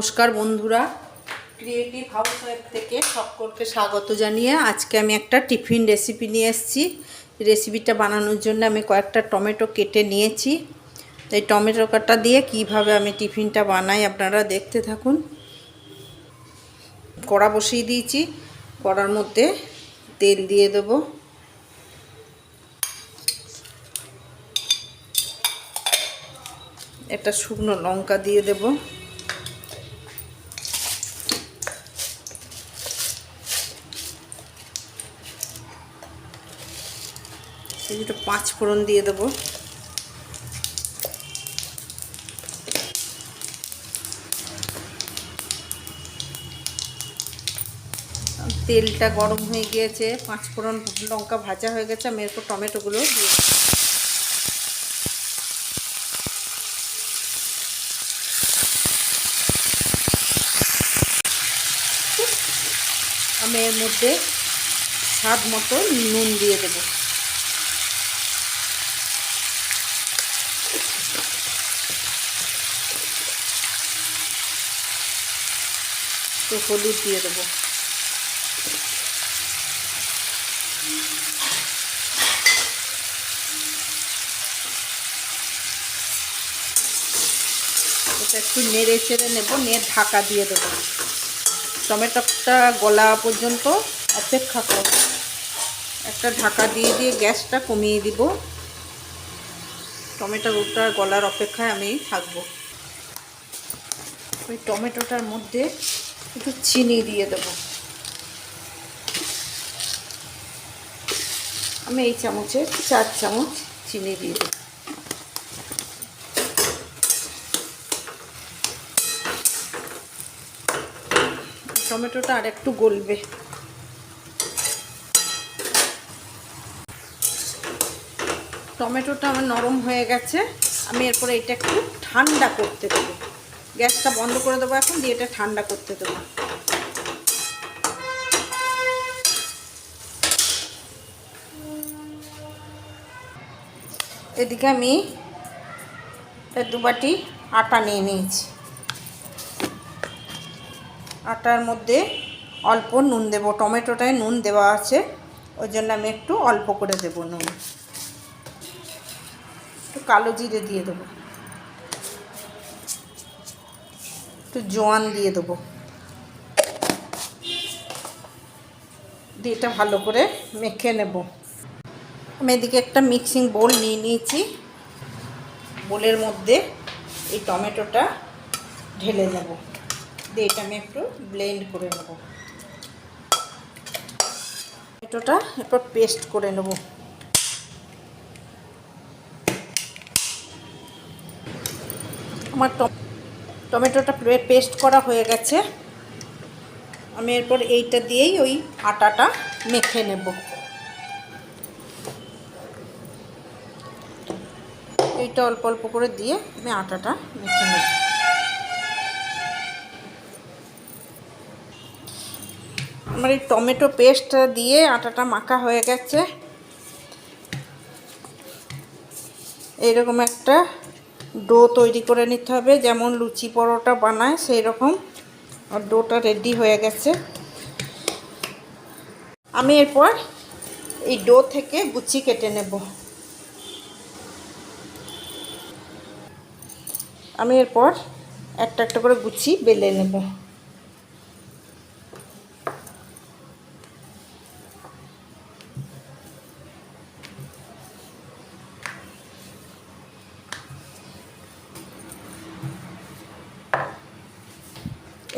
নমস্কার বন্ধুরা। Creative house web থেকে সকলকে স্বাগত জানিয়ে আজকে আমি একটা টিফিন রেসিপি নিয়ে এসেছি। রেসিপিটা বানানোর জন্য আমি কয়েকটা টমেটো কেটে নিয়েছি। এই টমেটো কাটা দিয়ে কীভাবে আমি টিফিনটা বানাই আপনারা দেখতে থাকুন। কড়া বসিয়ে দিয়েছি। কড়ার মধ্যে তেল দিয়ে দেবো। একটা শুকনো লঙ্কা দিয়ে দেব। এই দুটো পাঁচ ফোড়ন দিয়ে দেবো তেলটা গরম হয়ে গিয়েছে, পাঁচ ফোড়ন লঙ্কা ভাজা হয়ে গেছে, আমি এরপর টমেটোগুলো দিয়ে। আমি এর মধ্যে স্বাদ মতো নুন দিয়ে দেব তো হলুদ দিয়ে দেবো। এটা একটু নেড়ে চেড়ে নেব, নিয়ে ঢাকা দিয়ে দেবো। টমেটোটা গলা পর্যন্ত অপেক্ষা করব একটা ঢাকা দিয়ে দিয়ে গ্যাসটা কমিয়ে দিব। টমেটোটা গলার অপেক্ষায় আমি থাকব। ওই টমেটোটার মধ্যে একটু চিনি দিয়ে দেব। আমি এই চামচে চার চামচ চিনি দিয়ে দেবো। টমেটোটা আর একটু গলবে। টমেটোটা আমার নরম হয়ে গেছে। আমি এরপরে এটা একটু ঠান্ডা করতে দেবো। গ্যাসটা বন্ধ করে দেবো এখন, দিয়ে এটা ঠান্ডা করতে দেবো। এদিকে আমি দু বাটি আটা নিয়ে নিয়েছি। আটার মধ্যে অল্প নুন দেব, টমেটোটায় নুন দেওয়া আছে, ওই জন্য আমি একটু অল্প করে দেব নুন। একটু কালো জিরে দিয়ে দেবো। একটু জোয়ান দিয়ে দেবো। দিয়ে এটা ভালো করে মেখে নেব। আমি এদিকে একটা মিক্সিং বোল নিয়ে নিয়েছি। বোলের মধ্যে এই টমেটোটা ঢেলে নেব। দিয়ে এটা আমি একটু ব্লেন্ড করে নেব। টমেটোটা এরপর পেস্ট করে নেব। আমার টমেটোটা পেস্ট করা হয়ে গেছে। আমি এরপর এইটা দিয়েই ওই আটাটা মেখে নেব। এইটা অল্প অল্প করে দিয়ে আমি আটাটা মেখে নেব। আমার এই টমেটো পেস্টটা দিয়ে আটাটা মাখা হয়ে গেছে। এইরকম একটা ডো তৈরি করে নিতে হবে। যেমন লুচি পরোটা বানায় সেই রকম আর ডোটা রেডি হয়ে গেছে। আমি এরপর এই ডো থেকে গুচি কেটে নেব। আমি এরপর একটা একটা করে গুচি বেলে নেব।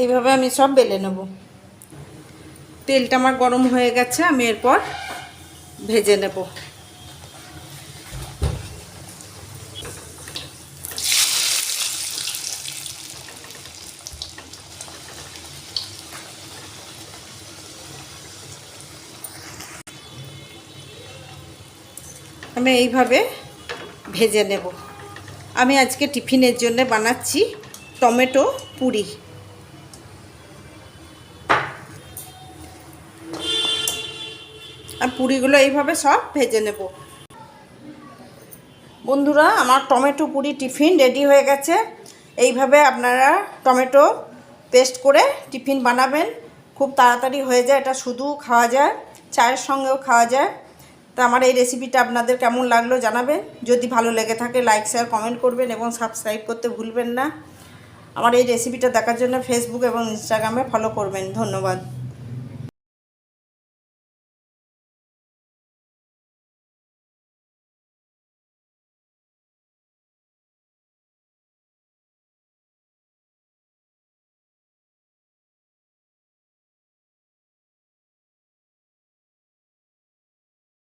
এইভাবে আমি সব বেলে নেব। তেলটা আমার গরম হয়ে গেছে, আমি এরপর ভেজে নেব। আমি এইভাবে ভেজে নেব। আমি আজকে টিফিনের জন্য বানাচ্ছি টমেটো পুরি। আর পুরিগুলো এইভাবে সব ভেজে নেব। বন্ধুরা, আমার টমেটো পুরি টিফিন রেডি হয়ে গেছে। এইভাবে আপনারা টমেটো পেস্ট করে টিফিন বানাবেন। খুব তাড়াতাড়ি হয়ে যায়, এটা শুধু খাওয়া যায়, চায়ের সঙ্গেও খাওয়া যায়। তো আমার এই রেসিপিটা আপনাদের কেমন লাগল জানাবেন। যদি ভালো লেগে থাকে লাইক শেয়ার কমেন্ট করবেন এবং সাবস্ক্রাইব করতে ভুলবেন না। আমার এই রেসিপিটা দেখার জন্য ফেসবুক এবং ইনস্টাগ্রামে ফলো করবেন। ধন্যবাদ।